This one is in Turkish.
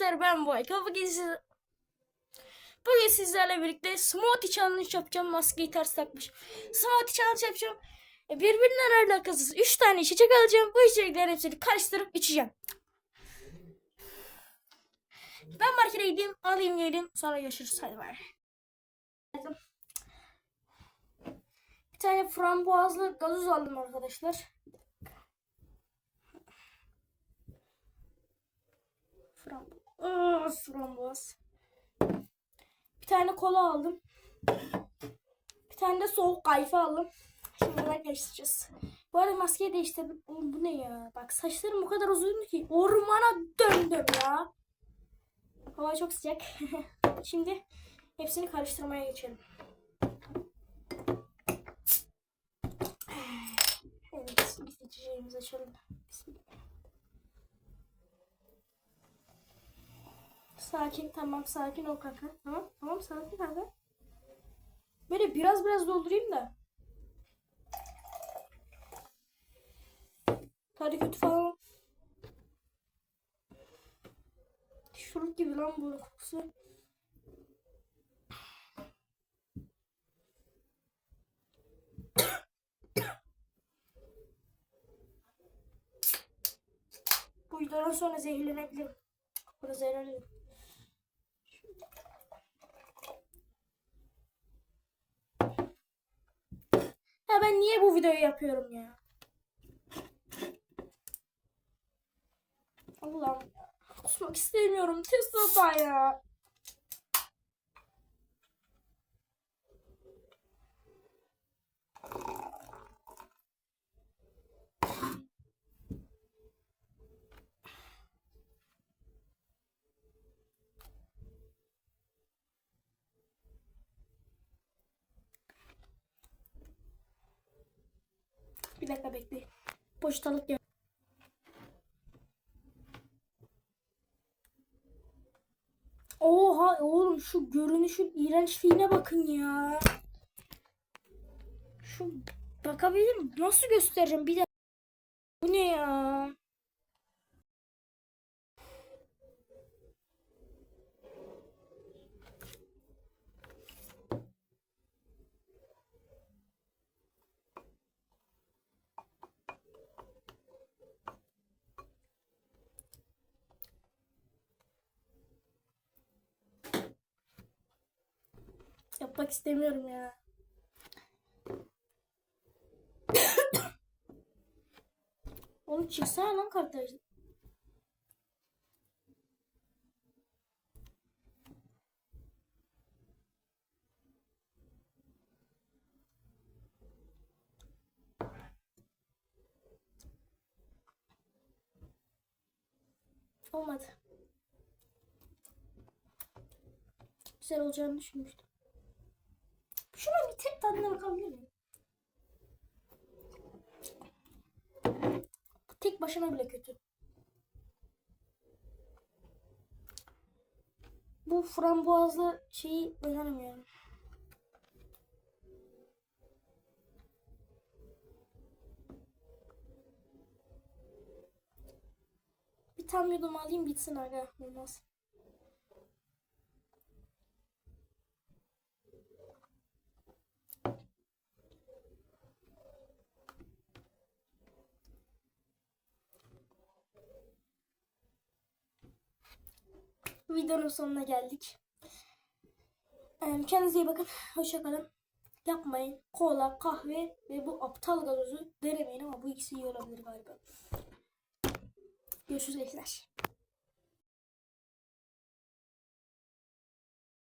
arkadaşlar ben Boy. Bugün, siz... Bugün sizlerle birlikte smoothie challenge yapacağım. Maskeyi ters takmış. Smoothie challenge yapacağım. E, Birbirinden alakasız 3 tane içecek alacağım. Bu içeceklerin hepsini karıştırıp içeceğim. Ben markete gideyim, alayım geleyim. Sonra görüşürüz. Hadi bay. Bir tane frambuazlı gazoz aldım arkadaşlar. Frambuaz. frambuaz. Bir tane kola aldım. Bir tane de soğuk kayfa aldım. Şimdi bunları karıştıracağız. Bu arada maskeyi değiştirdim. Oğlum bu ne ya? Bak saçlarım o kadar uzun ki ormana döndüm ya. Hava çok sıcak. Şimdi hepsini karıştırmaya geçelim. Evet, biz içeceğimizi açalım. Bismillah. Sakin tamam sakin ol kanka. Tamam tamam sakin kanka. Böyle biraz biraz doldurayım da. Tadı kötü falan. Şurup gibi lan bu kokusu. Bu videodan sonra zehirlenebilirim. Burada zehirlenirim. Ya ben niye bu videoyu yapıyorum ya? Allah'ım ya. Kusmak istemiyorum. Test hata ya. Bir dakika bekleyin. Poştalık yap. Oha oğlum şu görünüşün iğrençliğine bakın ya. Şu bakabilir miyim? Nasıl göstereceğim bir de. Bu ne ya? Yapmak istemiyorum ya. Oğlum çıksana lan kartaj. Olmadı. Güzel olacağını düşünmüştüm. Şuna bir tek tadına bakabilir miyim? Tek başına bile kötü. Bu frambuazlı şeyi önermiyorum. Bir tam yudum alayım bitsin aga. Olmaz. Videonun sonuna geldik. Kendinize iyi bakın. Hoşçakalın. Yapmayın. Kola, kahve ve bu aptal gazozu denemeyin ama bu ikisi iyi olabilir galiba. Görüşürüz gençler.